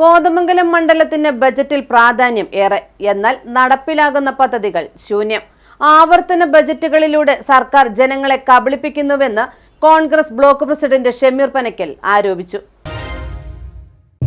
കോതമംഗലം മണ്ഡലത്തിന് ബജറ്റിൽ പ്രാധാന്യം ഏറെ. എന്നാൽ നടപ്പിലാകുന്ന പദ്ധതികൾ ശൂന്യം. ആവർത്തന ബജറ്റുകളിലൂടെ സർക്കാർ ജനങ്ങളെ കബളിപ്പിക്കുന്നുവെന്ന് കോൺഗ്രസ് ബ്ലോക്ക് പ്രസിഡന്റ് ഷമീർ പനക്കൽ ആരോപിച്ചു.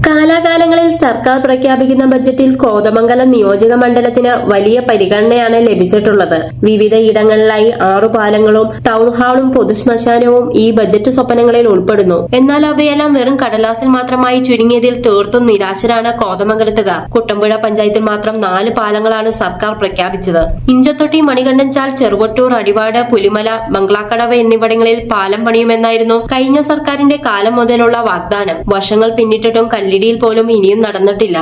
കാലാകാലങ്ങളിൽ സർക്കാർ പ്രഖ്യാപിക്കുന്ന ബജറ്റിൽ കോതമംഗലം നിയോജക മണ്ഡലത്തിന് വലിയ പരിഗണനയാണ് ലഭിച്ചിട്ടുള്ളത്. വിവിധ ഇടങ്ങളിലായി ആറു പാലങ്ങളും ടൗൺ ഹാളും പൊതുശ്മശാനവും ഈ ബജറ്റ് സ്വപ്നങ്ങളിൽ ഉൾപ്പെടുന്നു. എന്നാൽ അവയെല്ലാം വെറും കടലാസിൽ മാത്രമായി ചുരുങ്ങിയതിൽ തീർത്തും നിരാശരാണ് കോതമംഗലത്തുകാർ. കുട്ടമ്പുഴ പഞ്ചായത്തിൽ മാത്രം നാല് പാലങ്ങളാണ് സർക്കാർ പ്രഖ്യാപിച്ചത്. ഇഞ്ചത്തൊട്ടി മണികണ്ഠൻചാൽ ചെറുവട്ടൂർ അടിവാട് പുലിമല മംഗ്ലാക്കടവ് എന്നിവിടങ്ങളിൽ പാലം പണിയുമെന്നായിരുന്നു കഴിഞ്ഞ സർക്കാരിന്റെ കാലം മുതലുള്ള വാഗ്ദാനം. വർഷങ്ങൾ പിന്നിട്ടിട്ടും കല്ലിടിയിൽ പോലും ഇനിയും നടന്നിട്ടില്ല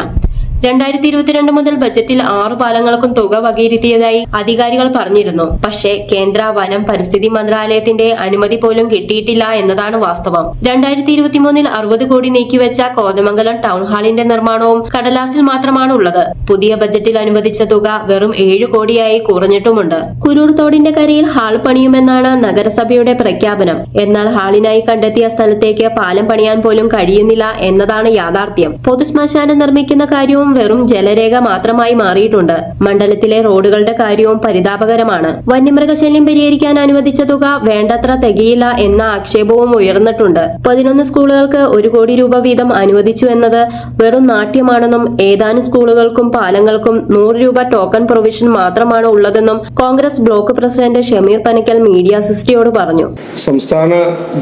രണ്ടായിരത്തി ഇരുപത്തിരണ്ട് മുതൽ ബജറ്റിൽ ആറു പാലങ്ങൾക്കും തുക വകയിരുത്തിയതായി അധികാരികൾ പറഞ്ഞിരുന്നു. പക്ഷേ കേന്ദ്ര വനം പരിസ്ഥിതി മന്ത്രാലയത്തിന്റെ അനുമതി പോലും കിട്ടിയിട്ടില്ല എന്നതാണ് വാസ്തവം. രണ്ടായിരത്തി ഇരുപത്തിമൂന്നിൽ അറുപത് കോടി നീക്കിവെച്ച കോതമംഗലം ടൗൺ ഹാളിന്റെ നിർമ്മാണവും കടലാസിൽ മാത്രമാണ് ഉള്ളത്. പുതിയ ബജറ്റിൽ അനുവദിച്ച തുക വെറും ഏഴ് കോടിയായി കുറഞ്ഞിട്ടുമുണ്ട്. കുരൂർ തോടിന്റെ കരയിൽ ഹാൾ പണിയുമെന്നാണ് നഗരസഭയുടെ പ്രഖ്യാപനം. എന്നാൽ ഹാളിനായി കണ്ടെത്തിയ സ്ഥലത്തേക്ക് പാലം പണിയാൻ പോലും കഴിയുന്നില്ല എന്നതാണ് യാഥാർത്ഥ്യം. പൊതുശ്മശാനം നിർമ്മിക്കുന്ന കാര്യവും വെറും ജലരേഖ മാത്രമായി മാറിയിട്ടുണ്ട്. മണ്ഡലത്തിലെ റോഡുകളുടെ കാര്യവും പരിതാപകരമാണ്. വന്യമൃഗശല്യം പരിഹരിക്കാൻ അനുവദിച്ച തുക വേണ്ടത്ര തികയില്ല എന്ന ആക്ഷേപവും ഉയർന്നിട്ടുണ്ട്. പതിനൊന്ന് സ്കൂളുകൾക്ക് ഒരു കോടി രൂപ വീതം അനുവദിച്ചു എന്നത് വെറും നാട്യമാണെന്നും ഏതാനും സ്കൂളുകൾക്കും പാലങ്ങൾക്കും നൂറ് രൂപ ടോക്കൺ പ്രൊവിഷൻ മാത്രമാണ് ഉള്ളതെന്നും Congress block president Shameer Panakkal media സിസ്റ്റിയോട് പറഞ്ഞു. സംസ്ഥാന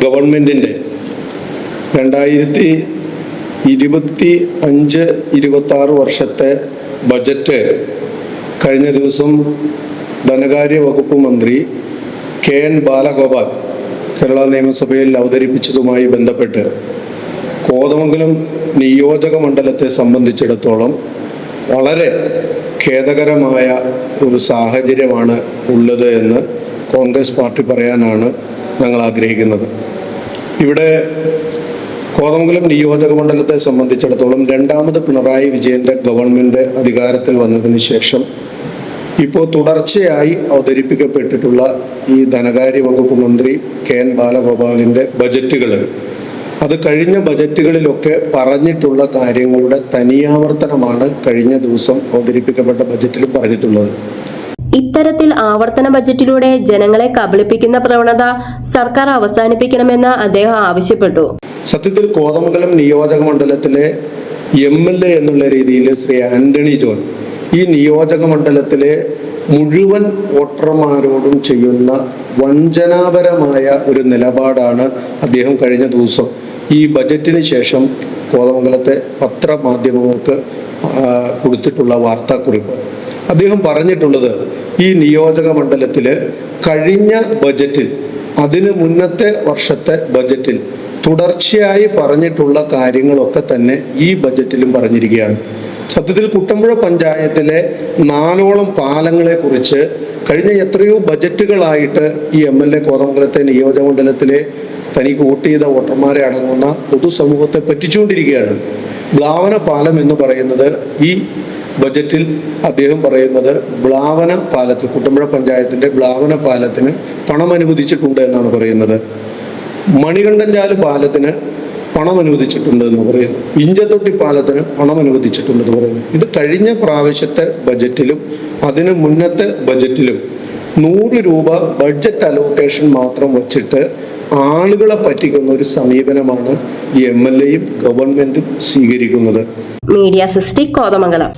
ഗവൺമെന്റിന്റെ രണ്ടായിരത്തി ഇരുപത്തി അഞ്ച് ഇരുപത്തി ആറ് വർഷത്തെ ബജറ്റ് കഴിഞ്ഞ ദിവസം ധനകാര്യ വകുപ്പ് മന്ത്രി കെ എൻ ബാലഗോപാൽ കേരള നിയമസഭയിൽ അവതരിപ്പിച്ചതുമായി ബന്ധപ്പെട്ട് കോതമംഗലം നിയോജക മണ്ഡലത്തെ സംബന്ധിച്ചിടത്തോളം വളരെ ഖേദകരമായ ഒരു സാഹചര്യമാണ് ഉള്ളത് എന്ന് കോൺഗ്രസ് പാർട്ടി പറയാനാണ് ഞങ്ങൾ ആഗ്രഹിക്കുന്നത്. ഇവിടെ കോതമംഗലം നിയോജക മണ്ഡലത്തെ സംബന്ധിച്ചിടത്തോളം രണ്ടാമത് പിണറായി വിജയന്റെ ഗവൺമെന്റ് അധികാരത്തിൽ വന്നതിന് ശേഷം ഇപ്പോൾ തുടർച്ചയായി അവതരിപ്പിക്കപ്പെട്ടിട്ടുള്ള ഈ ധനകാര്യ വകുപ്പ് മന്ത്രി കെ എൻ ബാലഗോപാലിന്റെ ബജറ്റുകൾ. അത് കഴിഞ്ഞ ബജറ്റുകളിലൊക്കെ പറഞ്ഞിട്ടുള്ള കാര്യങ്ങളുടെ തനിയാവർത്തനമാണ് കഴിഞ്ഞ ദിവസം അവതരിപ്പിക്കപ്പെട്ട ബജറ്റിലും പറഞ്ഞിട്ടുള്ളത്. ഇത്തരത്തിൽ ആവർത്തന ബജറ്റിലൂടെ ജനങ്ങളെ കബളിപ്പിക്കുന്ന പ്രവണത സർക്കാർ അവസാനിപ്പിക്കണമെന്ന് അദ്ദേഹം ആവശ്യപ്പെട്ടു. സത്യത്തിൽ കോതമംഗലം നിയോജക മണ്ഡലത്തിലെ എം എൽ എ എന്നുള്ള രീതിയിൽ ശ്രീ ആന്റണി ജോൺ ഈ നിയോജക മണ്ഡലത്തിലെ മുഴുവൻ വോട്ടർമാരോടും ചെയ്യുന്ന വഞ്ചനാപരമായ ഒരു നിലപാടാണ് അദ്ദേഹം കഴിഞ്ഞ ദിവസം ഈ ബജറ്റിന് ശേഷം കോതമംഗലത്തെ പത്രമാധ്യമങ്ങൾക്ക് കൊടുത്തിട്ടുള്ള വാർത്താക്കുറിപ്പ്. അദ്ദേഹം പറഞ്ഞിട്ടുള്ളത് ഈ നിയോജക മണ്ഡലത്തിൽ കഴിഞ്ഞ ബജറ്റിൽ അതിന് മുന്നത്തെ വർഷത്തെ ബജറ്റിൽ തുടർച്ചയായി പറഞ്ഞിട്ടുള്ള കാര്യങ്ങളൊക്കെ തന്നെ ഈ ബജറ്റിലും പറഞ്ഞിരിക്കുകയാണ്. സത്യത്തിൽ കുട്ടമ്പുഴ പഞ്ചായത്തിലെ നാലോളം പാലങ്ങളെ കുറിച്ച് കഴിഞ്ഞ എത്രയോ ബജറ്റുകളായിട്ട് ഈ എം എൽ എ കോതമംഗലത്തെ നിയോജകമണ്ഡലത്തിലെ തനിക്ക് വോട്ട് ചെയ്ത വോട്ടർമാരെ അടങ്ങുന്ന പൊതുസമൂഹത്തെ പറ്റിച്ചുകൊണ്ടിരിക്കുകയാണ്. ബ്ലാവന പാലം എന്ന് പറയുന്നത് ഈ ബജറ്റിൽ അദ്ദേഹം പറയുന്നത് ബ്ലാവന പാലത്തിൽ കുട്ടമ്പുഴ പഞ്ചായത്തിന്റെ ബ്ലാവന പാലത്തിന് പണം അനുവദിച്ചിട്ടുണ്ട് എന്നാണ് പറയുന്നത്. മണികണ്ഠൻചാൽ പാലത്തിന് പണം അനുവദിച്ചിട്ടുണ്ട് എന്ന് പറയുന്നു ഇഞ്ചത്തൊട്ടി പാലത്തിന് പണം അനുവദിച്ചിട്ടുണ്ടെന്ന് പറയുന്നു ഇത് കഴിഞ്ഞ പ്രാവശ്യത്തെ ബജറ്റിലും അതിന് മുന്നത്തെ ബജറ്റിലും നൂറ് രൂപ ബഡ്ജറ്റ് അലോക്കേഷൻ മാത്രം വച്ചിട്ട് ആളുകളെ പറ്റിക്കുന്ന ഒരു സമീപനമാണ് എം എൽ എയും ഗവൺമെന്റും സ്വീകരിക്കുന്നത്. മീഡിയ സിസ്റ്റി കോതമംഗലം.